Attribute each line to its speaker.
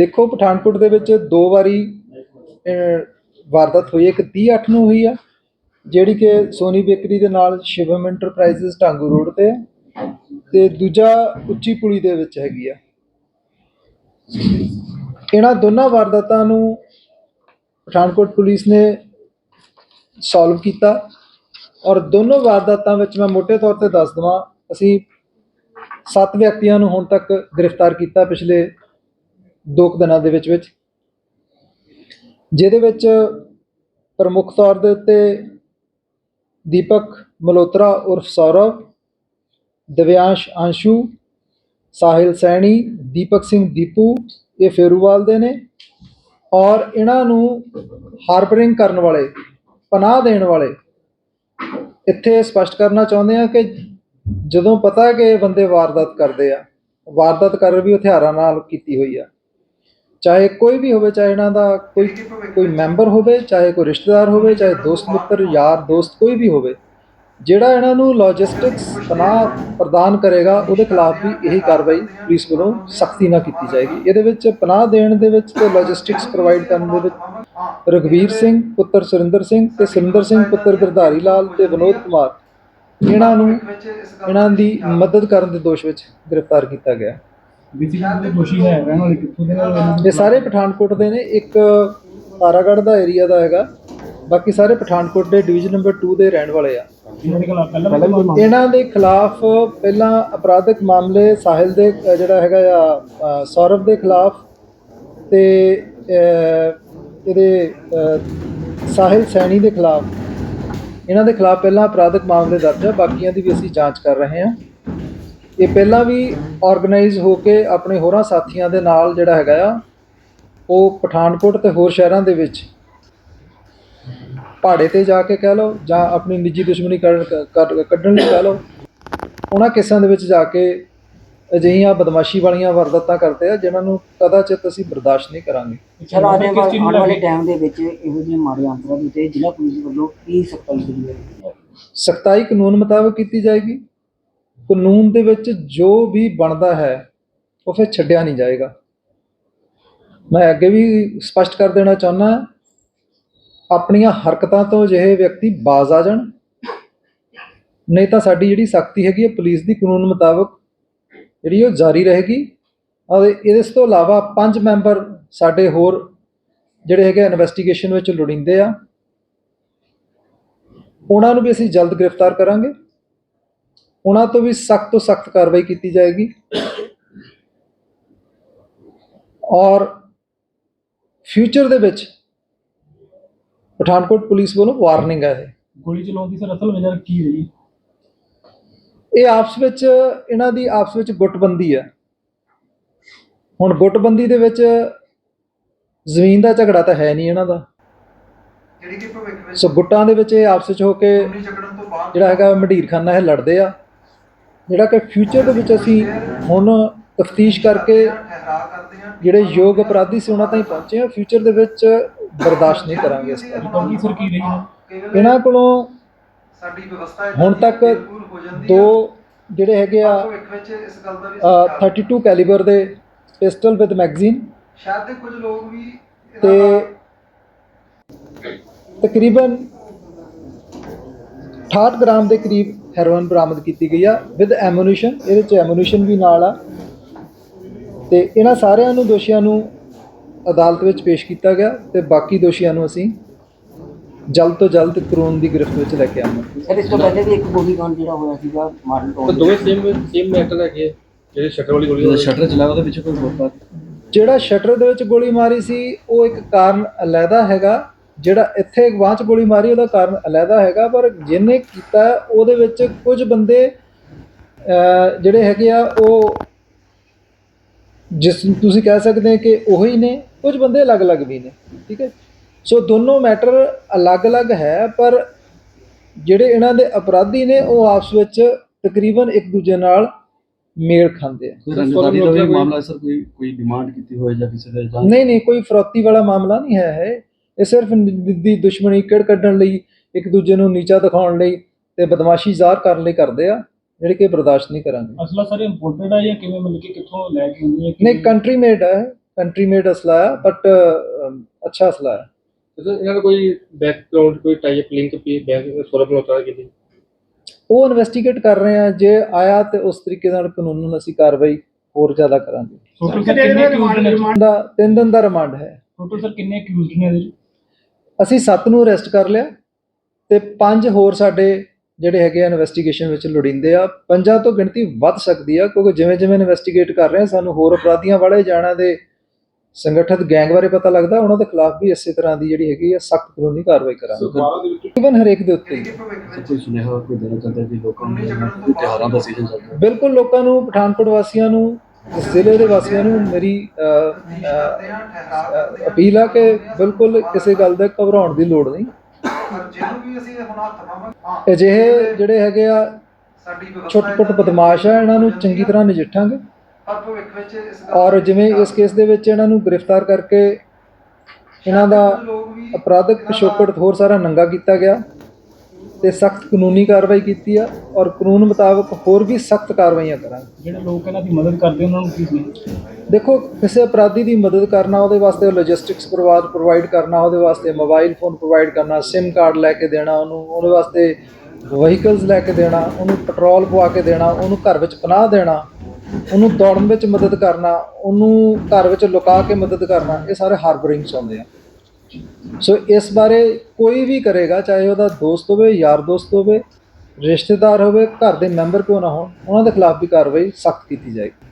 Speaker 1: ਦੇਖੋ ਪਠਾਨਕੋਟ ਦੇ ਵਿੱਚ ਦੋ ਵਾਰੀ ਵਾਰਦਾਤ ਹੋਈ ਹੈ। ਇੱਕ 30 ਅੱਠ ਨੂੰ ਹੋਈ ਆ, ਜਿਹੜੀ ਕਿ ਸੋਨੀ ਬੇਕਰੀ ਦੇ ਨਾਲ ਸ਼ਿਵਮ ਇੰਟਰਪ੍ਰਾਈਜ਼ਸ ਟਾਂਗੂ ਰੋਡ ਤੇ ਹੈ ਤੇ ਦੂਜਾ ਉੱਚੀ ਪੁਲੀ ਦੇ ਵਿੱਚ ਹੈਗੀ ਆ। ਇਹਨਾਂ ਦੋਨਾਂ ਵਾਰਦਾਤਾਂ ਨੂੰ ਪਠਾਨਕੋਟ ਪੁਲਿਸ ਨੇ ਸੋਲਵ ਕੀਤਾ ਔਰ ਦੋਨੋਂ ਵਾਰਦਾਤਾਂ ਵਿੱਚ ਮੈਂ ਮੋٹے ਤੌਰ ਤੇ ਦੱਸ ਦਵਾਂ, ਅਸੀਂ ਸੱਤ ਵਿਅਕਤੀਆਂ ਨੂੰ ਹੁਣ ਤੱਕ ਗ੍ਰਿਫਤਾਰ ਕੀਤਾ ਪਿਛਲੇ ਦੋ ਕੁ ਦਿਨਾਂ ਦੇ ਵਿੱਚ ਵਿੱਚ। ਜਿਹਦੇ ਵਿੱਚ ਪ੍ਰਮੁੱਖ ਤੌਰ ਦੇ ਉੱਤੇ ਦੀਪਕ ਮਲਹੋਤਰਾ ਉਰਫ ਸੌਰਵ, ਦਿਵਿਆਂਸ਼ ਅੰਸ਼ੂ, ਸਾਹਿਲ ਸੈਣੀ, ਦੀਪਕ ਸਿੰਘ ਦੀਪੂ, ਇਹ ਫੇਰੂਵਾਲ ਦੇ ਨੇ। ਔਰ ਇਹਨਾਂ ਨੂੰ ਹਾਰਬਰਿੰਗ ਕਰਨ ਵਾਲੇ, ਪਨਾਹ ਦੇਣ ਵਾਲੇ, ਇੱਥੇ ਸਪਸ਼ਟ ਕਰਨਾ ਚਾਹੁੰਦੇ ਆ ਕਿ ਜਦੋਂ ਪਤਾ ਕਿ ਇਹ ਬੰਦੇ ਵਾਰਦਾਤ ਕਰਦੇ ਆ, ਵਾਰਦਾਤ ਕਰ ਵੀ ਹਥਿਆਰਾਂ ਨਾਲ ਕੀਤੀ ਹੋਈ ਆ। ਚਾਹੇ ਕੋਈ ਵੀ ਹੋਵੇ ਚਾਹੇ ਇਹਨਾਂ ਦਾ ਕੋਈ ਕੋਈ ਮੈਂਬਰ ਹੋਵੇ ਚਾਹੇ ਕੋਈ ਰਿਸ਼ਤੇਦਾਰ ਹੋਵੇ ਚਾਹੇ ਦੋਸਤ ਮਿੱਤਰ ਯਾਰ ਦੋਸਤ ਕੋਈ ਵੀ ਹੋਵੇ ਜਿਹੜਾ ਇਹਨਾਂ ਨੂੰ ਲੌਜਿਸਟਿਕਸ ਪਨਾਹ ਪ੍ਰਦਾਨ ਕਰੇਗਾ ਉਹਦੇ ਖਿਲਾਫ ਵੀ ਇਹੀ ਕਾਰਵਾਈ ਪੁਲਿਸ ਵੱਲੋਂ ਸਖਤੀ ਨਾਲ ਕੀਤੀ ਜਾਏਗੀ। ਇਹਦੇ ਵਿੱਚ ਪਨਾਹ ਦੇਣ ਦੇ ਵਿੱਚ ਤੇ ਲੌਜਿਸਟਿਕਸ ਪ੍ਰੋਵਾਈਡ ਕਰਨ ਦੇ ਵਿੱਚ ਰਗਵੀਰ ਸਿੰਘ ਪੁੱਤਰ ਸੁਰਿੰਦਰ ਸਿੰਘ ਤੇ ਸੁਰਿੰਦਰ ਸਿੰਘ ਪੁੱਤਰ ਗਿਰਧਾਰੀ ਲਾਲ ਤੇ ਵਿਨੋਦ ਕੁਮਾਰ। ਇਹਨਾਂ ਨੂੰ ਇਹਨਾਂ ਦੀ ਮਦਦ ਕਰਨ ਦੇ ਦੋਸ਼ ਵਿੱਚ ਗ੍ਰਿਫਤਾਰ ਕੀਤਾ ਗਿਆ।
Speaker 2: ਬੇਸਿਕਲੀ ਦੇ ਦੋਸ਼ੀ ਹੈ ਰਹਿਣ ਵਾਲੇ ਕਿੱਥੋਂ ਦੇ ਨੇ
Speaker 1: ਇਹ ਸਾਰੇ ਪਠਾਨਕੋਟ ਦੇ ਨੇ ਇੱਕ ਤਾਰਾਗੜ੍ਹ ਦਾ ਏਰੀਆ ਦਾ ਹੈਗਾ ਬਾਕੀ ਸਾਰੇ ਪਠਾਨਕੋਟ ਦੇ ਡਿਵੀਜ਼ਨ ਨੰਬਰ 2 ਦੇ ਰਹਿਣ ਵਾਲੇ ਆ।
Speaker 2: ਇਹਨਾਂ ਦੇ ਖਿਲਾਫ ਪਹਿਲਾਂ
Speaker 1: ਅਪਰਾਧਿਕ ਮਾਮਲੇ ਸਾਹਿਲ ਦੇ ਜਿਹੜਾ ਹੈਗਾ ਆ ਸੌਰਵ ਦੇ ਖਿਲਾਫ ਤੇ ਇਹਦੇ ਸਾਹਿਲ ਸੈਣੀ ਦੇ ਖਿਲਾਫ। ਇਹਨਾਂ ਦੇ ਖਿਲਾਫ ਪਹਿਲਾਂ ਅਪਰਾਧਿਕ ਮਾਮਲੇ ਦਰਜ ਆ ਬਾਕੀਆਂ ਦੀ ਵੀ ਅਸੀਂ ਜਾਂਚ ਕਰ ਰਹੇ ਹਾਂ। ਇਹ ਪਹਿਲਾਂ ਵੀ ਆਰਗੇਨਾਈਜ਼ ਹੋ ਕੇ ਆਪਣੇ ਹੋਰਾਂ ਸਾਥੀਆਂ ਦੇ ਨਾਲ ਜਿਹੜਾ ਹੈਗਾ ਆ ਉਹ ਪਠਾਨਕੋਟ ਤੇ ਹੋਰ ਸ਼ਹਿਰਾਂ ਦੇ ਵਿੱਚ ਪਹਾੜੇ ਤੇ ਜਾ ਕੇ ਕਹਿ ਲਓ ਜਾਂ ਆਪਣੀ ਨਿੱਜੀ ਦੁਸ਼ਮਣੀ ਕੱਢ- ਕੱਢ- ਕੱਢਣ ਲਈ ਕਹਿ ਲਓ ਉਹਨਾਂ ਕਿੱਸਿਆਂ ਦੇ ਵਿੱਚ ਜਾ ਕੇ ਅਜਿਹੀਆਂ ਬਦਮਾਸ਼ੀ ਵਾਲੀਆਂ ਵਾਰਦਾਤਾਂ ਕਰਦੇ ਆ ਜਿਨ੍ਹਾਂ ਨੂੰ ਕਦਾਚਿਤ ਅਸੀਂ ਬਰਦਾਸ਼ਤ ਨਹੀਂ ਕਰਾਂਗੇ।
Speaker 3: ਸਰ ਆਉਣ
Speaker 2: ਕਿਸ
Speaker 3: ਵਾਲੇ? ਟਾਈਮ ਦੇ ਵਿੱਚ ਇਹੋ ਜਿਹੇ ਮਾੜੇ ਅੰਤਰਾਂ ਦੇ ਉੱਤੇ ਜ਼ਿਲ੍ਹਾ ਪੁਲਿਸ ਵੱਲੋਂ ਕੀ ਸਖਤਾਈ ਕੀਤੀ ਜਾਏਗੀ?
Speaker 1: ਸਖਤਾਈ ਕਾਨੂੰਨ ਮੁਤਾਬਕ ਕੀਤੀ ਜਾਏਗੀ। ਕਾਨੂੰਨ ਦੇ ਵਿੱਚ ਜੋ ਵੀ ਬਣਦਾ ਹੈ, ਉਹ ਫਿਰ ਛੱਡਿਆ ਨਹੀਂ ਜਾਏਗਾ। ਮੈਂ ਅੱਗੇ ਵੀ ਸਪਸ਼ਟ ਕਰ ਦੇਣਾ ਚਾਹੁੰਦਾ ਆਪਣੀਆਂ ਹਰਕਤਾਂ ਤੋਂ ਅਜਿਹੇ ਵਿਅਕਤੀ ਬਾਜ਼ ਆ ਜਾਣ। ਨਹੀਂ ਤਾਂ ਸਾਡੀ ਜਿਹੜੀ ਸਖਤੀ ਹੈਗੀ ਹੈ, ਪੁਲਿਸ ਦੀ ਕਾਨੂੰਨ ਮੁਤਾਬਕ ਜਿਹੜੀ ਉਹ ਜਾਰੀ ਰਹੇਗੀ। ਔਰ ਇਸ ਤੋਂ ਇਲਾਵਾ ਪੰਜ ਮੈਂਬਰ ਸਾਡੇ ਹੋਰ ਜਿਹੜੇ ਹੈਗੇ ਇਨਵੈਸਟੀਗੇਸ਼ਨ ਵਿੱਚ ਲੋੜੀਂਦੇ ਆ। ਉਹਨਾਂ ਨੂੰ ਵੀ ਅਸੀਂ ਜਲਦ ਗ੍ਰਿਫਤਾਰ ਕਰਾਂਗੇ। ਉਹਨਾਂ ਤੋਂ ਵੀ ਸਖਤ ਤੋਂ ਸਖਤ ਕਾਰਵਾਈ ਕੀਤੀ ਜਾਏਗੀ। ਔਰ ਫਿਊਚਰ ਦੇ ਵਿੱਚ ਪਠਾਨਕੋਟ ਪੁਲਿਸ ਵੱਲੋਂ ਵਾਰਨਿੰਗ ਹੈ
Speaker 2: ਗੋਲੀ ਚਲਾਉਣ ਦੀ ਸਰ ਅਸਲ ਵਜ੍ਹਾ ਕੀ ਰਹੀ
Speaker 1: ਇਹ ਆਪਸ ਵਿੱਚ ਇਹਨਾਂ ਦੀ ਆਪਸ ਵਿੱਚ ਗੁੱਟਬੰਦੀ ਹੈ ਹੁਣ ਗੁੱਟਬੰਦੀ ਦੇ ਵਿੱਚ ਜ਼ਮੀਨ ਦਾ ਝਗੜਾ ਤਾਂ ਹੈ ਨਹੀਂ ਇਹਨਾਂ ਦਾ।
Speaker 4: ਜਿਹੜੀ ਕਿ ਭਵਿੱਖ ਵਿੱਚ
Speaker 1: ਸੋ ਗੁੱਟਾਂ ਦੇ ਵਿੱਚ ਇਹ ਆਪਸ ਵਿੱਚ ਹੋ ਕੇ ਜਿਹੜਾ ਹੈਗਾ ਮੰਡੀਰਖਾਨਾ ਇਹ ਲੜਦੇ ਆ। ਜਿਹੜਾ ਕਿ ਫਿਊਚਰ ਦੇ ਵਿੱਚ ਅਸੀਂ ਹੁਣ ਤਫਤੀਸ਼ ਕਰਕੇ
Speaker 4: ਠਹਿਰਾ ਕਰਦੇ ਆ
Speaker 1: ਜਿਹੜੇ ਯੋਗ ਅਪਰਾਧੀ ਸੀ ਉਹਨਾਂ ਤਾਈਂ ਪਹੁੰਚੇ ਆ ਫਿਊਚਰ ਦੇ ਵਿੱਚ ਬਰਦਾਸ਼ਤ ਨਹੀਂ ਕਰਾਂਗੇ ਇਸ ਤਰ੍ਹਾਂ।
Speaker 2: ਕੀ ਸਰ ਕੀ ਰਹੀ?
Speaker 1: ਇਹਨਾਂ ਕੋਲੋਂ
Speaker 4: ਸਾਡੀ ਵਿਵਸਥਾ ਹੈ
Speaker 1: ਹੁਣ ਤੱਕ ਦੋ। ਜਿਹੜੇ ਹੈਗੇ ਆ
Speaker 4: ਭਵਿੱਖ ਵਿੱਚ ਇਸ ਗੱਲ ਦਾ ਵੀ
Speaker 1: ਅ,
Speaker 4: ਅਸੀਂ ਖਿਆਲ
Speaker 1: 32 ਕੈਲੀਬਰ ਦੇ ਪਿਸਟਲ ਵਿਦ ਮੈਗਜ਼ੀਨ
Speaker 4: ਸ਼ਾਇਦ ਦੇ ਕੁਝ ਲੋਕ ਵੀ
Speaker 1: ਤੇ ਤਕਰੀਬਨ 68 ਗ੍ਰਾਮ ਦੇ ਕਰੀਬ ਹੈਰੋਇਨ ਬਰਾਮਦ ਕੀਤੀ ਗਈ ਆ ਵਿਦ ਐਮੂਨੀਸ਼ਨ ਇਹਦੇ ਚ ਐਮੂਨੀਸ਼ਨ ਵੀ ਨਾਲ ਆ। ਤੇ ਇਹਨਾਂ ਸਾਰਿਆਂ ਨੂੰ ਦੋਸ਼ੀਆਂ ਨੂੰ ਅਦਾਲਤ ਵਿੱਚ ਪੇਸ਼ ਕੀਤਾ ਗਿਆ ਤੇ ਬਾਕੀ ਦੋਸ਼ੀਆਂ ਨੂੰ ਅਸੀਂ ਜਲਦ ਤੋਂ ਜਲਦ ਕਾਨੂੰਨ ਦੀ ਗ੍ਰਿਫਤ ਵਿੱਚ ਲੈ ਕੇ ਆਵਾਂਗੇ।
Speaker 3: ਸਰ ਇਸ ਤੋਂ ਪਹਿਲੇ ਵੀ ਇੱਕ ਗੋਲੀकांड ਜਿਹੜਾ ਹੋਇਆ ਸੀਗਾ ਮਾਰਨ ਤੋਂ
Speaker 5: ਤਾਂ ਦੋਵੇਂ ਸੇਮ ਸੇਮ ਮੈਟਲ ਹੈਗੇ ਜਿਹੜੇ ਸ਼ਟਰ ਵਾਲੀ ਗੋਲੀ
Speaker 2: ਸ਼ਟਰ ਚਲਾਇਆ ਉਹਦੇ ਵਿੱਚ ਕੋਈ ਗੋਪਾ
Speaker 1: ਜਿਹੜਾ ਸ਼ਟਰ ਦੇ ਵਿੱਚ ਗੋਲੀ ਮਾਰੀ ਸੀ ਉਹ ਇੱਕ ਕਾਰਨ ਅਲੱਗਾ ਹੈਗਾ ਜਿਹੜਾ ਇੱਥੇ ਬਾਂਹ 'ਚ ਗੋਲੀ ਮਾਰੀ ਉਹਦਾ ਕਾਰਨ ਅਲੱਗਾ ਹੈਗਾ ਪਰ ਜਿਹਨੇ ਕੀਤਾ ਉਹਦੇ ਵਿੱਚ ਕੁਝ ਬੰਦੇ ਜਿਹੜੇ ਹੈਗੇ ਆ ਉਹ ਜਿਸ ਤੁਸੀਂ ਕਹਿ ਸਕਦੇ ਕਿ ਉਹੀ ਨੇ ਕੁਝ ਬੰਦੇ ਅਲੱਗ-ਅਲੱਗ ਵੀ ਨੇ ਠੀਕ ਹੈ? ਸੋ ਦੋਨੋਂ ਮੈਟਰ ਅਲੱਗ-ਅਲੱਗ ਹੈ ਪਰ ਜਿਹੜੇ ਇਹਨਾਂ ਦੇ ਅਪਰਾਧੀ ਨੇ ਉਹ ਆਪਸ ਵਿੱਚ ਤਕਰੀਬਨ ਇੱਕ ਦੂਜੇ ਨਾਲ ਮੇਲ ਖਾਂਦੇ ਆ।
Speaker 2: ਮਾਮਲਾ ਸਰ? ਕੋਈ ਕੋਈ ਡਿਮਾਂਡ ਕੀਤੀ ਹੋਏ ਜਾਂ ਕਿਸੇ ਦੇ
Speaker 1: ਨਹੀਂ ਨਹੀਂ ਕੋਈ ਫਰੋਤੀ ਵਾਲਾ ਮਾਮਲਾ ਨਹੀਂ ਹੈ ਇਹ। ਇਹ ਸਿਰਫ ਨਿ- ਦੀ ਦੁਸ਼ਮਣੀ ਕਿੜ ਕੱਢਣ ਲਈ ਇੱਕ ਦੂਜੇ ਨੂੰ ਨੀਚਾ ਦਿਖਾਉਣ ਲਈ ਤੇ ਬਦਮਾਸ਼ੀ ਜ਼ਾਹਰ ਕਰਨ ਲਈ ਕਰਦੇ ਆ ਜਿਹੜੇ ਕਿ ਬਰਦਾਸ਼ਤ ਨਹੀਂ ਕਰਾਂਗੇ।
Speaker 2: ਅਸਲਾ ਸਰ ਇੰਪੋਰਟਡ ਹੈ ਜਾਂ ਕਿਵੇਂ ਮਤਲਬ ਕਿ ਕਿੱਥੋਂ ਲੈ ਕੇ ਆਉਂਦੇ ਆ
Speaker 1: ਨਹੀਂ ਕੰਟਰੀ ਮੇਡ ਹੈ ਕੰਟਰੀ ਮੇਡ ਅਸਲਾ ਹੈ ਬਟ ਅੱਛਾ ਅਸਲਾ ਹੈ
Speaker 5: ਸਰ ਇਹਨਾਂ ਦਾ ਕੋਈ ਬੈਕਗ੍ਰਾਉਂਡ ਕੋਈ ਟਾਈ ਅਪ ਲਿੰਕ ਵੀ ਬੈਕ ਸੌਰਵ ਮਲਹੋਤਰਾ ਕੀਤੀ?
Speaker 1: ਉਹ ਇਨਵੈਸਟੀਗੇਟ ਕਰ ਰਹੇ ਆ ਜੇ ਆਇਆ ਤੇ ਉਸ ਤਰੀਕੇ ਨਾਲ ਕਾਨੂੰਨ ਅਸੀਂ ਕਾਰਵਾਈ ਹੋਰ ਜ਼ਿਆਦਾ ਕਰਾਂਗੇ।
Speaker 3: ਟੋਟਲ ਸਰ ਕਿੰਨੇ ਅਕਿਊਜ਼ਡ ਨੇ?
Speaker 1: ਦਾ ਤਿੰਨ ਦਿਨ ਦਾ ਰਿਮਾਂਡ ਹੈ।
Speaker 3: ਟੋਟਲ ਸਰ ਕਿੰਨੇ ਅਕਿਊਜ਼ਡ ਨੇ ਇਹਦੇ?
Speaker 1: ਅਸੀਂ 7 ਨੂੰ ਅਰੈਸਟ ਕਰ ਲਿਆ ਤੇ ਪੰਜ ਹੋਰ ਸਾਡੇ ਜਿਹੜੇ ਹੈਗੇ ਆ ਇਨਵੈਸਟੀਗੇਸ਼ਨ ਵਿੱਚ ਲੋੜੀਂਦੇ ਆ ਪੰਜਾਂ ਤੋਂ ਗਿਣਤੀ ਵੱਧ ਸਕਦੀ ਆ ਕਿਉਂਕਿ ਜਿਵੇਂ ਜਿਵੇਂ ਇਨਵੈਸਟੀਗੇਟ ਕਰ ਰਹੇ ਆ ਸਾਨੂੰ ਹੋਰ ਅਪਰਾਧੀਆਂ ਵਾਲੇ ਜਾਣਾ ਦੇ ਸੰਗਠਿਤ ਗੈਂਗ ਬਾਰੇ ਪਤਾ ਲੱਗਦਾ ਉਹਨਾਂ ਦੇ ਖਿਲਾਫ ਵੀ ਇਸੇ ਤਰ੍ਹਾਂ ਦੀ ਜਿਹੜੀ ਹੈਗੀ ਆ ਸਖਤ ਕਾਨੂੰਨੀ ਕਾਰਵਾਈ ਕਰਾਂਗੇ। ਇਵਨ ਹਰੇਕ ਦੇ ਉੱਤੇ
Speaker 2: ਕੋਈ ਸੁਨੇਹਾ ਕੋਈ ਦੇਣਾ ਚਾਹੁੰਦੇ ਕਿ ਲੋਕਾਂ ਨੂੰ ਕੋਈ ਤਿਉਹਾਰਾਂ ਦਾ ਸੀਜ਼ਨ ਚੱਲ ਰਿਹਾ।
Speaker 1: ਬਿਲਕੁਲ ਲੋਕਾਂ ਨੂੰ ਪਠਾਨਕੋਟ ਵਾਸੀਆਂ ਨੂੰ ਇਸ ਜ਼ਿਲ੍ਹੇ ਦੇ ਵਾਸੀਆਂ ਨੂੰ ਮੇਰੀ ਅਪੀਲ ਆ ਕਿ ਬਿਲਕੁਲ ਕਿਸੇ ਗੱਲ ਦਾ ਘਬਰਾਉਣ ਦੀ ਲੋੜ ਨਹੀਂ। ਅਜਿਹੇ ਜਿਹੜੇ ਹੈਗੇ ਆ ਛੁੱਟ-ਪੁੱਟ ਬਦਮਾਸ਼ ਆ, ਇਹਨਾਂ ਨੂੰ ਚੰਗੀ ਤਰ੍ਹਾਂ ਨਜਿੱਠਾਂਗੇ। ਔਰ ਜਿਵੇਂ ਇਸ ਕੇਸ ਦੇ ਵਿੱਚ ਇਹਨਾਂ ਨੂੰ ਗ੍ਰਿਫਤਾਰ ਕਰਕੇ ਇਹਨਾਂ ਦਾ
Speaker 4: ਕੁਝ
Speaker 1: ਅਪਰਾਧਿਕ ਪਿਛੋਕੜ ਹੋਰ ਸਾਰਾ ਨੰਗਾ ਕੀਤਾ ਗਿਆ। ਤੇ ਸਖਤ ਕਾਨੂੰਨੀ ਕਾਰਵਾਈ ਕੀਤੀ ਆ ਔਰ ਕਾਨੂੰਨ ਮੁਤਾਬਕ ਹੋਰ ਵੀ ਸਖਤ ਕਾਰਵਾਈਆਂ ਕਰਾਂਗੇ।
Speaker 3: ਜਿਹੜੇ ਲੋਕ ਇਹਨਾਂ ਦੀ ਮਦਦ ਕਰਦੇ ਉਹਨਾਂ ਨੂੰ ਕੀ ਸੁਣੀਏ
Speaker 1: ਦੇਖੋ ਕਿਸੇ ਅਪਰਾਧੀ ਦੀ ਮਦਦ ਕਰਨਾ ਉਹਦੇ ਵਾਸਤੇ ਲੌਜਿਸਟਿਕਸ ਪ੍ਰੋਵਾਈਡ ਪ੍ਰੋਵਾਈਡ ਕਰਨਾ ਉਹਦੇ ਵਾਸਤੇ ਮੋਬਾਈਲ ਫੋਨ ਪ੍ਰੋਵਾਈਡ ਕਰਨਾ SIM ਕਾਰਡ ਲੈ ਕੇ ਦੇਣਾ ਉਹਨੂੰ ਉਹਦੇ ਵਾਸਤੇ ਵਹੀਕਲਸ ਲੈ ਕੇ ਦੇਣਾ ਉਹਨੂੰ ਪੈਟਰੋਲ ਪਵਾ ਕੇ ਦੇਣਾ ਉਹਨੂੰ ਘਰ ਵਿੱਚ ਪਨਾਹ ਦੇਣਾ ਉਹਨੂੰ ਦੌੜਨ ਵਿੱਚ ਮਦਦ ਕਰਨਾ ਉਹਨੂੰ ਘਰ ਵਿੱਚ ਲੁਕਾ ਕੇ ਮਦਦ ਕਰਨਾ ਇਹ ਸਾਰੇ ਹਾਰਬਰਿੰਗਸ ਆਉਂਦੇ ਆ। ਸੋ ਇਸ ਬਾਰੇ ਕੋਈ ਵੀ ਕਰੇਗਾ, ਚਾਹੇ ਉਹਦਾ ਦੋਸਤ ਹੋਵੇ, ਯਾਰ ਦੋਸਤ ਹੋਵੇ, ਰਿਸ਼ਤੇਦਾਰ ਹੋਵੇ, ਘਰ ਦੇ ਮੈਂਬਰ ਕਿਉਂ ਨਾ ਹੋਣ, ਉਹਨਾਂ ਦੇ ਖਿਲਾਫ ਵੀ ਕਾਰਵਾਈ ਸਖਤ ਕੀਤੀ ਜਾਏਗੀ।